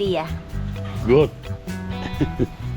เบียร์ Good.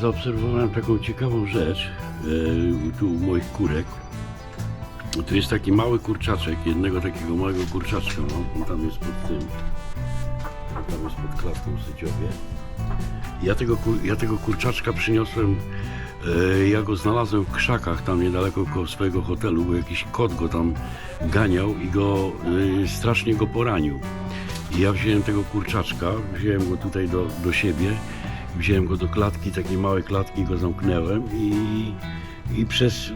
zaobserwowałem taką ciekawą rzecz e, tu u moich kurek. Tu jest taki mały kurczaczek, jednego takiego małego kurczaczka mam. On tam jest pod tym. Tam jest pod klatką Syciowie. Ja tego, ja tego kurczaczka przyniosłem, e, ja go znalazłem w krzakach tam niedaleko koło swojego hotelu, bo jakiś kot go tam ganiał i go e, strasznie go poranił. I ja wziąłem tego kurczaczka, wziąłem go tutaj do, do siebie, wziąłem go do klatki, takiej małej klatki, go zamknęłem i, i przez,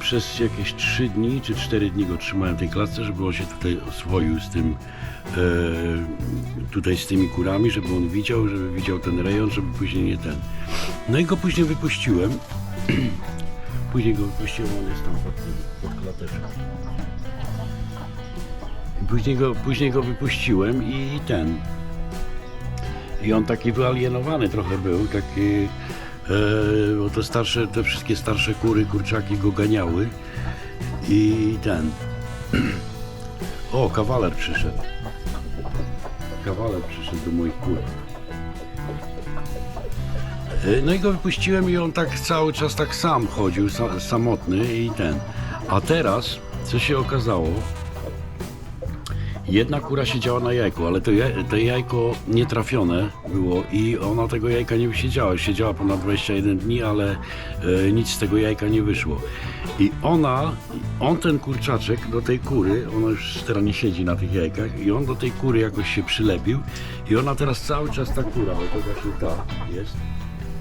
przez jakieś 3 dni czy 4 dni go trzymałem w tej klatce, żeby on się tutaj oswoił z tym, e, tutaj z tymi kurami, żeby on widział, żeby widział ten rejon, żeby później nie ten. No i go później wypuściłem. później go wypuściłem, on jest tam pod, pod klateczką. Później go, później go wypuściłem i ten. I on taki wyalienowany trochę był, taki, e, bo te starsze, te wszystkie starsze kury, kurczaki go ganiały. I ten. O, kawaler przyszedł. Kawaler przyszedł do moich kur. E, No i go wypuściłem i on tak cały czas tak sam chodził, sa, samotny i ten. A teraz, co się okazało, Jedna kura siedziała na jajku, ale to, jaj, to jajko nietrafione było i ona tego jajka nie wysiedziała. Siedziała ponad 21 dni, ale e, nic z tego jajka nie wyszło. I ona, on ten kurczaczek do tej kury, ona już teraz nie siedzi na tych jajkach i on do tej kury jakoś się przylepił i ona teraz cały czas ta kura, ale to właśnie ta jest.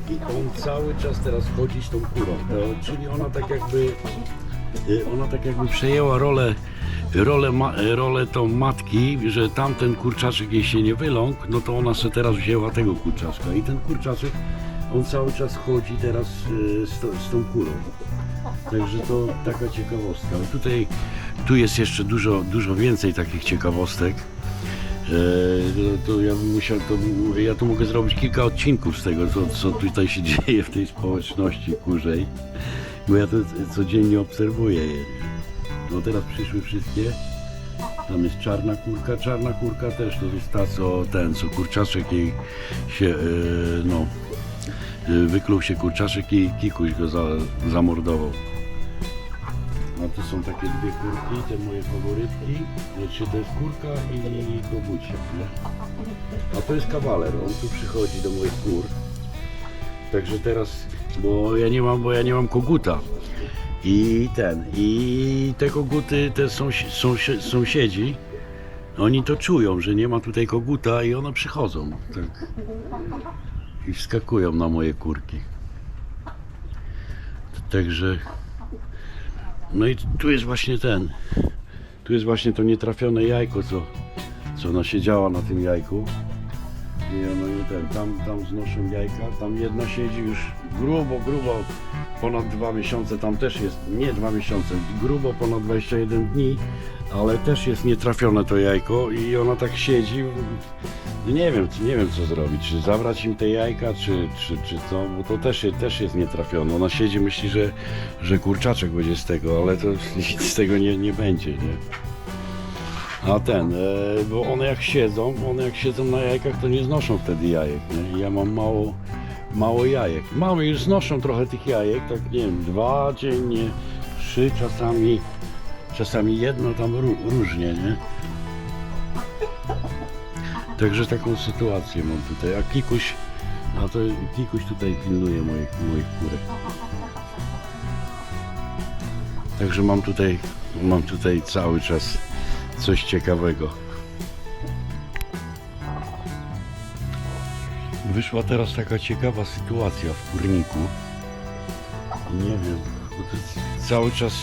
I on cały czas teraz chodzi z tą kurą. Czyli ona tak jakby Y, ona tak jakby przejęła rolę, rolę, ma, rolę tą matki, że tamten kurczaczek jej się nie wyląkł, no to ona se teraz wzięła tego kurczaczka i ten kurczaczek, on cały czas chodzi teraz y, z, to, z tą kurą. Także to taka ciekawostka. Tutaj, tu jest jeszcze dużo, dużo więcej takich ciekawostek. E, to, to ja bym musiał, to, ja tu mogę zrobić kilka odcinków z tego, co, co tutaj się dzieje w tej społeczności kurzej, bo ja to codziennie obserwuję je. No teraz przyszły wszystkie. Tam jest czarna kurka, czarna kurka też to jest ta, co ten, co kurczaczek jej się, e, no, e, wykluł się kurczaczek i kikuś go za, zamordował. A tu są takie dwie kurki, te moje faworytki. Znaczy to jest kurka i kogucik, nie? A to jest kawaler, on tu przychodzi do moich kur. Także teraz, bo ja nie mam, bo ja nie mam koguta. I ten, i te koguty, te sąsi, sąsi, sąsiedzi, oni to czują, że nie ma tutaj koguta i one przychodzą, tak. I wskakują na moje kurki. Także no i tu jest właśnie ten. Tu jest właśnie to nietrafione jajko, co, co ona siedziała na tym jajku. I ono nie ten, tam, tam znoszą jajka, tam jedna siedzi już grubo, grubo ponad dwa miesiące, tam też jest, nie dwa miesiące, grubo ponad 21 dni, ale też jest nietrafione to jajko i ona tak siedzi. No Nie wiem, nie wiem co zrobić, czy zabrać im te jajka, czy, czy, czy co, bo to też, też jest nietrafione. Ona siedzi, myśli, że, że kurczaczek będzie z tego, ale to nic z tego nie, nie będzie, nie? A ten, e, bo one jak siedzą, one jak siedzą na jajkach, to nie znoszą wtedy jajek, nie? Ja mam mało, mało jajek. Mamy już znoszą trochę tych jajek, tak nie wiem, dwa dziennie, trzy czasami, czasami jedno tam ró- różnie, nie? Także taką sytuację mam tutaj. A Kikuś, a to Kikuś tutaj pilnuje moich, moich kurek. Także mam tutaj, mam tutaj cały czas coś ciekawego. Wyszła teraz taka ciekawa sytuacja w kurniku. Nie wiem, cały czas,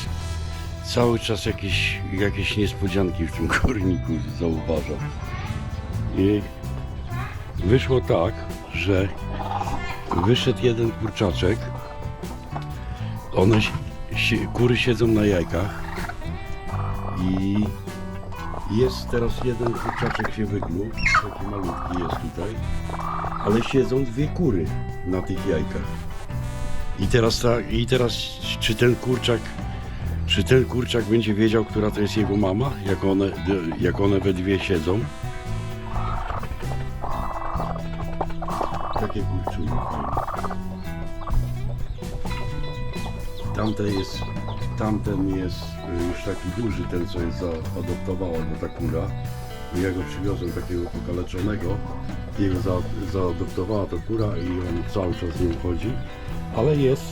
cały czas jakieś, jakieś niespodzianki w tym kurniku zauważam. I wyszło tak, że wyszedł jeden kurczaczek. One, kury siedzą na jajkach i jest teraz jeden kurczaczek się wygluł, taki malutki jest tutaj, ale siedzą dwie kury na tych jajkach. I teraz, ta, I teraz czy ten kurczak, czy ten kurczak będzie wiedział, która to jest jego mama, jak one, jak one we dwie siedzą? Takie kurczuły fajne. Tamte jest, tamten jest y, już taki duży, ten co jest zaadoptowała go ta kura. Ja go przywiozłem takiego pokaleczonego. Jego za, zaadoptowała ta kura i on cały czas z nim chodzi. Ale jest,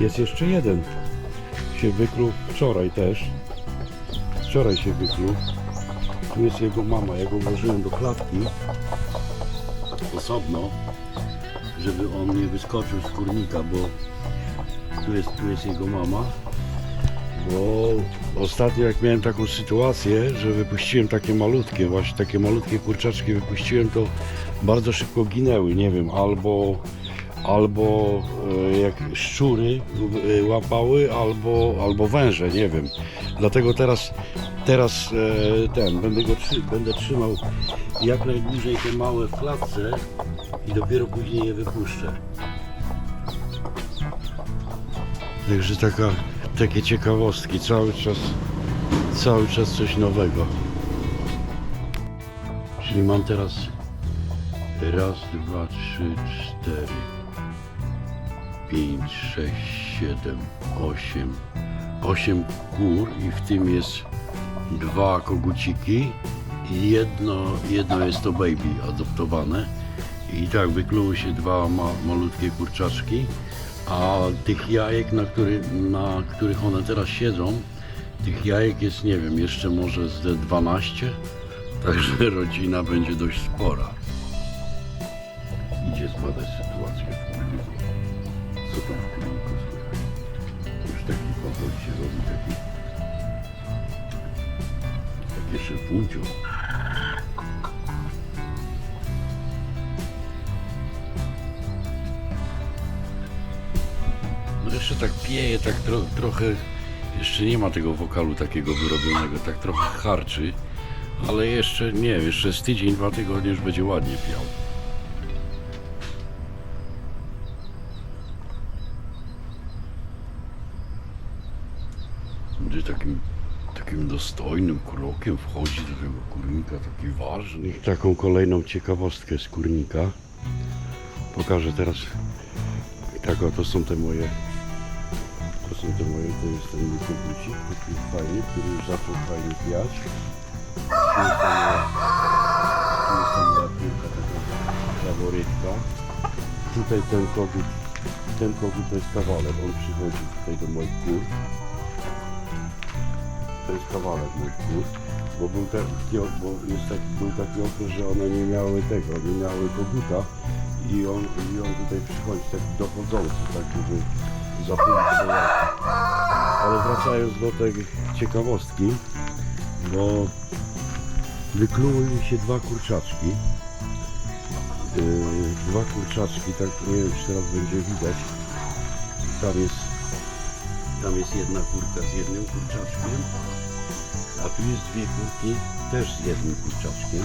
jest jeszcze jeden. Się wykluł wczoraj też. Wczoraj się wykluł. Tu jest jego mama. Ja go włożyłem do klatki osobno, żeby on nie wyskoczył z kurnika, bo tu jest, tu jest jego mama. Bo ostatnio jak miałem taką sytuację, że wypuściłem takie malutkie, właśnie takie malutkie kurczaczki wypuściłem, to bardzo szybko ginęły, nie wiem, albo albo e, jak szczury e, łapały, albo, albo węże, nie wiem. Dlatego teraz, teraz e, ten, będę go będę trzymał jak najdłużej te małe w klatce i dopiero później je wypuszczę. Także taka, takie ciekawostki, cały czas, cały czas coś nowego. Czyli mam teraz raz, dwa, trzy, cztery, pięć, sześć, siedem, osiem, osiem kur i w tym jest dwa koguciki i jedno, jedno jest to baby adoptowane. I tak wykluły się dwa ma, malutkie kurczaczki, a tych jajek, na, który, na których one teraz siedzą, tych jajek jest, nie wiem, jeszcze może z 12, także rodzina będzie dość spora. Idzie zbadać sytuację w. Co tam w kurniku słychać? Już taki powoli się robi, taki... Takie szefuncio. Jeszcze tak pieje, tak tro, trochę... Jeszcze nie ma tego wokalu takiego wyrobionego, tak trochę harczy. Ale jeszcze nie, jeszcze z tydzień, dwa tygodnie już będzie ładnie piał. Będzie takim, takim dostojnym krokiem wchodzi do tego kurnika, taki ważny. Taką kolejną ciekawostkę z kurnika. Pokażę teraz. Tak, to są te moje. To są te moje, to jest ten mój kompucik, taki fajny, który już zaczął fajnie piać. Tu jest taka faworytka. Tutaj ten kogut, ten kogut to jest kawalek, on przychodzi tutaj do moich kur. To jest kawałek moich kur, bo był taki, bo jest taki, był taki okres, że one nie miały tego, nie miały koguta i on, i on tutaj przychodzi taki dochodzący, tak żeby do jajka. Ale wracając do tej ciekawostki, bo wykluły mi się dwa kurczaczki. Yy, dwa kurczaczki, tak nie wiem czy teraz będzie widać. Tam jest, tam jest jedna kurka z jednym kurczaczkiem, a tu jest dwie kurki też z jednym kurczaczkiem.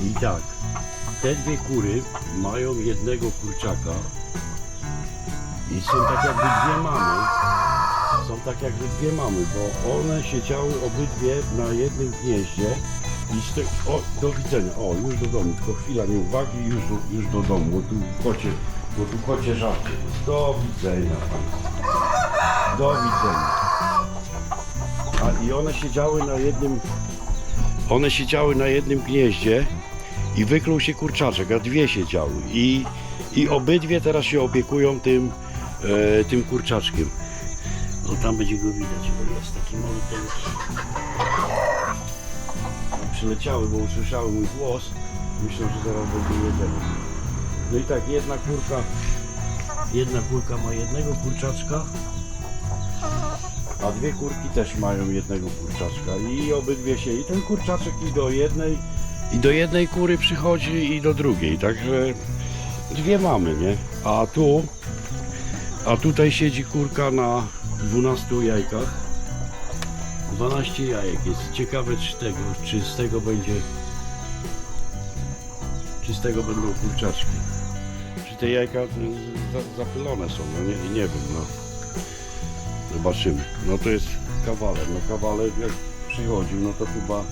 I tak, te dwie kury mają jednego kurczaka i są tak jakby dwie mamy. Są tak jakby dwie mamy, bo one siedziały obydwie na jednym gnieździe I z te... O, do widzenia. O, już do domu. Tylko chwila nieuwagi już do, już do domu, bo tu kocie, bo tu kocie żarcie. Do widzenia. Do widzenia. A i one siedziały na jednym... One siedziały na jednym gnieździe i wykluł się kurczaczek, a dwie siedziały. I, i obydwie teraz się opiekują tym, e, tym kurczaczkiem. No tam będzie go widać, bo jest taki malutki. Przyleciały, bo usłyszały mój głos. Myślą, że zaraz będzie jedzenie. No i tak, jedna kurka, jedna kurka ma jednego kurczaczka, a dwie kurki też mają jednego kurczaczka i obydwie się, i ten kurczaczek i do jednej, i do jednej kury przychodzi i do drugiej, także dwie mamy, nie? A tu, a tutaj siedzi kurka na 12 jajkach. 12 jajek jest. Ciekawe czy tego, czy z tego będzie czy z tego będą kurczaczki. Czy te jajka y, za, zapylone są, no nie, nie wiem, no. Zobaczymy. No to jest kawaler. No kawaler jak przychodził, no to chyba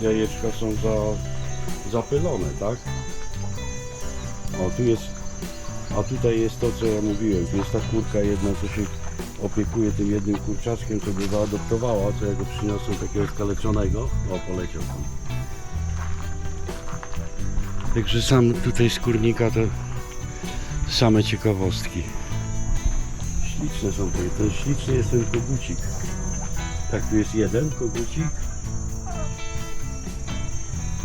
jajeczka są za, zapylone, tak? O, tu jest, a tutaj jest to, co ja mówiłem. Tu jest ta kurka jedna, co się opiekuje tym jednym kurczaczkiem, co go zaadoptowała, co ja go przyniosłem takiego skaleczonego. O, poleciał tam. Także sam tutaj z kurnika to same ciekawostki. Śliczne są te, ten śliczny jest ten kogucik. Tak, tu jest jeden kogucik.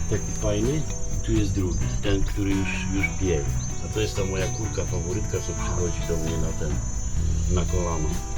Taki fajny. Tu jest drugi, ten, który już, już pije. A to jest ta moja kurka faworytka, co przychodzi do mnie na ten, na kolano.